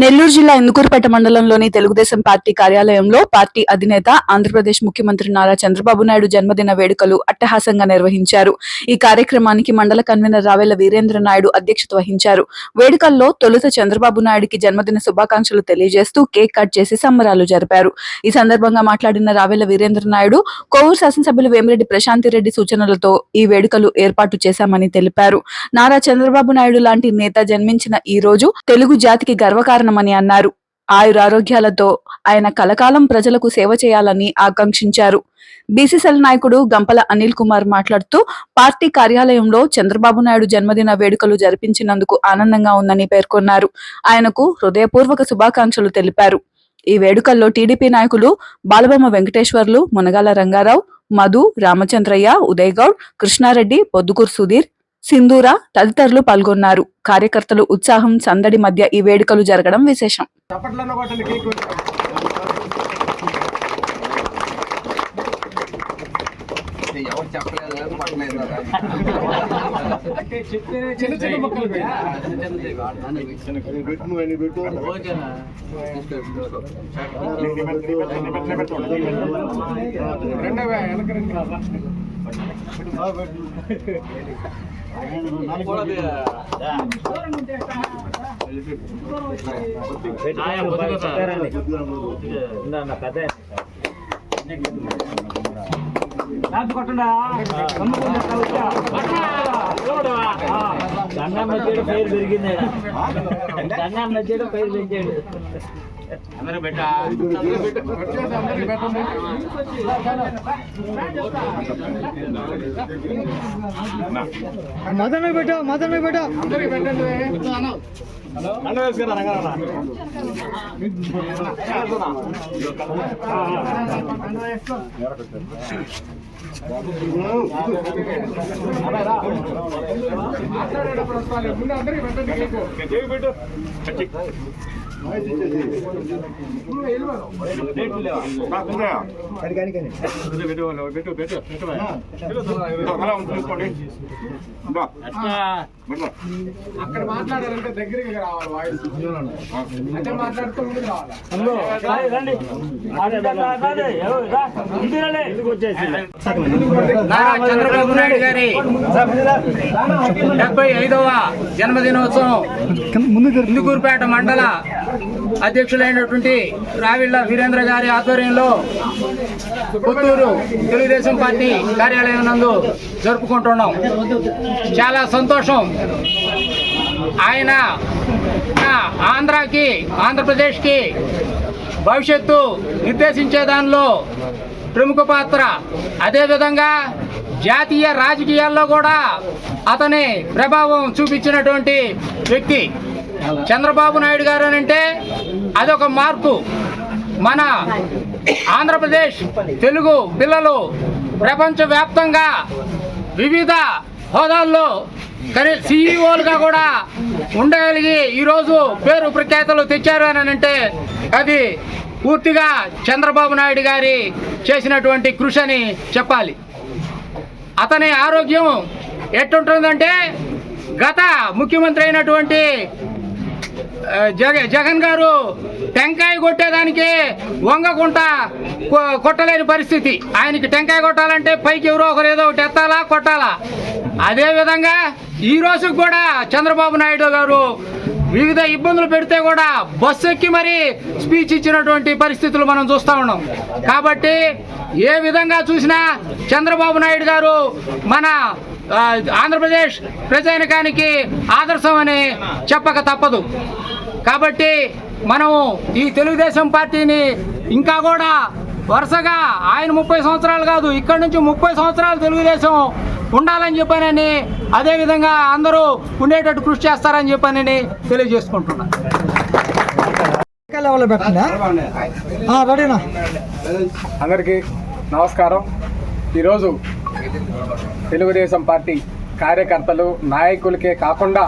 నెల్లూరు జిల్లా ఇందుకూరుపేట మండలంలోని తెలుగుదేశం పార్టీ కార్యాలయంలో పార్టీ అధినేత ఆంధ్రప్రదేశ్ ముఖ్యమంత్రి నారా చంద్రబాబు నాయుడు జన్మదిన వేడుకలు అట్టహాసంగా నిర్వహించారు. ఈ కార్యక్రమానికి మండల కన్వీనర్ రావెల వీరేంద్ర నాయుడు అధ్యక్షత వహించారు. వేడుకల్లో తొలుత చంద్రబాబు నాయుడుకి జన్మదిన శుభాకాంక్షలు తెలియజేస్తూ కేక్ కట్ చేసి సంబరాలు జరిపారు. ఈ సందర్భంగా మాట్లాడిన రావెల వీరేంద్ర నాయుడు కోవూరు శాసనసభ్యులు వేమిరెడ్డి ప్రశాంతిరెడ్డి సూచనలతో ఈ వేడుకలు ఏర్పాటు చేశామని తెలిపారు. నారా చంద్రబాబు నాయుడు లాంటి నేత జన్మించిన ఈ రోజు తెలుగు జాతికి గర్వకారణమని అన్నారు. ఆయురారోగ్యాలతో ఆయన కలకాలం ప్రజలకు సేవ చేయాలని ఆకాంక్షించారు. బీసీసీఎల్ నాయకుడు గంపల అనిల్ కుమార్ మాట్లాడుతూ పార్టీ కార్యాలయంలో చంద్రబాబు నాయుడు జన్మదిన వేడుకలు జరిపించినందుకు ఆనందంగా ఉందని పేర్కొన్నారు. ఆయనకు హృదయపూర్వక శుభాకాంక్షలు తెలిపారు. ఈ వేడుకల్లో టీడీపీ నాయకులు బాలబొమ్మ వెంకటేశ్వర్లు మునగాల రంగారావు మధు రామచంద్రయ్య ఉదయ్ గౌడ్ కృష్ణారెడ్డి పొద్దుకూరు సుధీర్ సింధూర తదితరులు పాల్గొన్నారు. కార్యకర్తలు ఉత్సాహం సందడి మధ్య ఈ వేడుకలు జరగడం విశేషం. కొట్టండి కేక్ ఎవరు చెప్పలేదు పట్టలేదు చిన్న చిన్న మొక్కలు రెండవ వెనక రెండు దండం వచ్చాడు పేరు పెరిగింది దండం వచ్చాడు పేరు పెంచాడు వచ్చేసి అందరికి పెట్టండి మదన బిడ్డ మదన బిడ్డ మాట్లాడేటప్పుడు వస్తాను ముందు అందరికి పెట్టండి అక్కడ మాట్లాడాలంటే దగ్గరికి రావాలి వాయిస్ అంటే మాట్లాడుతూ రావాలి చంద్రబాబు నాయుడు గారి డెబ్బై ఐదవ జన్మదినోత్సవం ఇందుకూరుపేట మండల అధ్యక్షులైనటువంటి రావిళ్ళ వీరేంద్ర గారి ఆధ్వర్యంలో పుత్తూరు తెలుగుదేశం పార్టీ కార్యాలయం నందు జరుపుకుంటున్నాం. చాలా సంతోషం. ఆయన ఆంధ్రాకి ఆంధ్రప్రదేశ్కి భవిష్యత్తు నిర్దేశించే దానిలో ప్రముఖ పాత్ర. అదేవిధంగా జాతీయ రాజకీయాల్లో కూడా అతని ప్రభావం చూపించినటువంటి వ్యక్తి. చంద్రబాబు నాయుడు గారు అని అంటే అదొక మార్పు. మన ఆంధ్రప్రదేశ్ తెలుగు పిల్లలు ప్రపంచవ్యాప్తంగా వివిధ హోదాల్లో కనీ సీఈఓలుగా కూడా ఉండగలిగి ఈరోజు పేరు ప్రఖ్యాతలు తెచ్చారు అని అంటే అది పూర్తిగా చంద్రబాబు నాయుడు గారి చేసినటువంటి కృషి అని చెప్పాలి. అతని ఆరోగ్యం ఎట్టుంటుందంటే గత ముఖ్యమంత్రి అయినటువంటి జగన్ గారు టెంకాయ కొట్టేదానికి వంగకుంట కొ- కొట్టలేని పరిస్థితి. ఆయనకి టెంకాయ కొట్టాలంటే పైకి ఎవరో ఒకరు ఏదో ఒకటి ఎత్తాలా కొట్టాలా? అదేవిధంగా ఈ కూడా చంద్రబాబు నాయుడు గారు వివిధ ఇబ్బందులు పెడితే కూడా బస్సు ఎక్కి మరీ స్పీచ్ ఇచ్చినటువంటి పరిస్థితులు మనం చూస్తూ ఉన్నాం. కాబట్టి ఏ విధంగా చూసినా చంద్రబాబు నాయుడు గారు మన ఆంధ్రప్రదేశ్ ప్రజానికానికి ఆదర్శం అని చెప్పక తప్పదు. కాబట్టి మనం ఈ తెలుగుదేశం పార్టీని ఇంకా కూడా వరుసగా ఆయన ముప్పై సంవత్సరాలు కాదు ఇక్కడి నుంచి ముప్పై సంవత్సరాలు తెలుగుదేశం ఉండాలని చెప్పానని అదేవిధంగా అందరూ ఉండేటట్టు కృషి చేస్తారని చెప్పానని తెలియజేసుకుంటున్నాను అందరికీ నమస్కారం. ఈరోజు తెలుగుదేశం పార్టీ కార్యకర్తలు నాయకులకే కాకుండా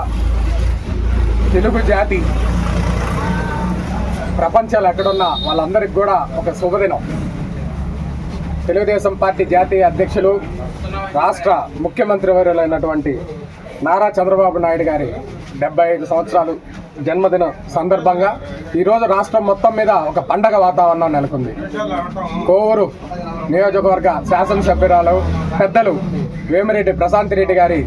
తెలుగు జాతి ప్రపంచాలు ఎక్కడున్న వాళ్ళందరికీ కూడా ఒక శుభదినం. తెలుగుదేశం పార్టీ జాతీయ అధ్యక్షులు రాష్ట్ర ముఖ్యమంత్రి వర్యులైనటువంటి నారా చంద్రబాబు నాయుడు గారి డెబ్బై ఐదు సంవత్సరాలు జన్మదిన సందర్భంగా ఈరోజు రాష్ట్రం మొత్తం మీద ఒక పండగ వాతావరణం నెలకొంది. కోవూరు నియోజకవర్గ శాసనసభ్యురాలు పెద్దలు వేమిరెడ్డి ప్రశాంత్ రెడ్డి గారి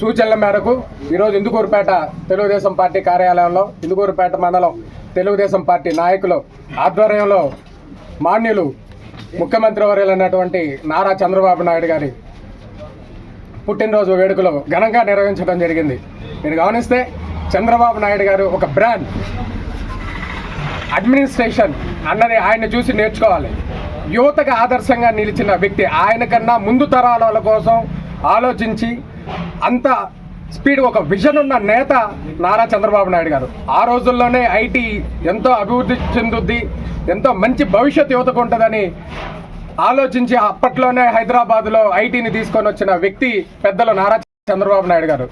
సూచనల మేరకు ఈరోజు ఇందుకూరుపేట తెలుగుదేశం పార్టీ కార్యాలయంలో ఇందుకూరుపేట మండలం తెలుగుదేశం పార్టీ నాయకులు ఆధ్వర్యంలో మాన్యులు ముఖ్యమంత్రి వర్యులైనటువంటి నారా చంద్రబాబు నాయుడు గారి పుట్టినరోజు వేడుకలు ఘనంగా నిర్వహించడం జరిగింది. మీరు గమనిస్తే చంద్రబాబు నాయుడు గారు ఒక బ్రాండ్. అడ్మినిస్ట్రేషన్ అన్నది ఆయన చూసి నేర్చుకోవాలి. యువతకు ఆదర్శంగా నిలిచిన వ్యక్తి ఆయన కన్నా ముందు తరాల కోసం ఆలోచించి అంత స్పీడ్ ఒక విజన్ ఉన్న నేత నారా చంద్రబాబు నాయుడు గారు. ఆ రోజుల్లోనే ఐటీ ఎంతో అభివృద్ధి చెందుద్ది ఎంతో మంచి భవిష్యత్ యువతకు ఉంటుందని ఆలోచించి అప్పట్లోనే హైదరాబాద్లో ఐటీని తీసుకొని వచ్చిన వ్యక్తి పెద్దలు నారా చంద్రబాబు నాయుడు గారు.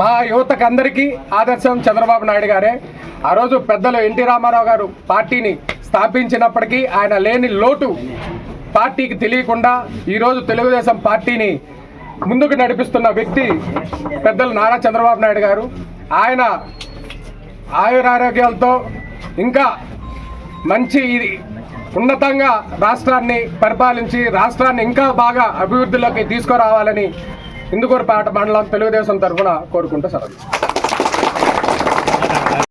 మా యువతకు అందరికీ ఆదర్శం చంద్రబాబు నాయుడు గారే. ఆ రోజు పెద్దలు ఎన్టీ రామారావు గారు పార్టీని స్థాపించినప్పటికీ ఆయన లేని లోటు పార్టీకి తెలియకుండా ఈరోజు తెలుగుదేశం పార్టీని ముందుకు నడిపిస్తున్న వ్యక్తి పెద్దలు నారా చంద్రబాబు నాయుడు గారు. ఆయన ఆయురారోగ్యాలతో ఇంకా మంచి ఇది ఉన్నతంగా రాష్ట్రాన్ని పరిపాలించి రాష్ట్రాన్ని ఇంకా బాగా అభివృద్ధిలోకి తీసుకురావాలని ఇందుకూరుపేట మండలం తెలుగుదేశం తరఫున కోరుకుంటూ సెలవు.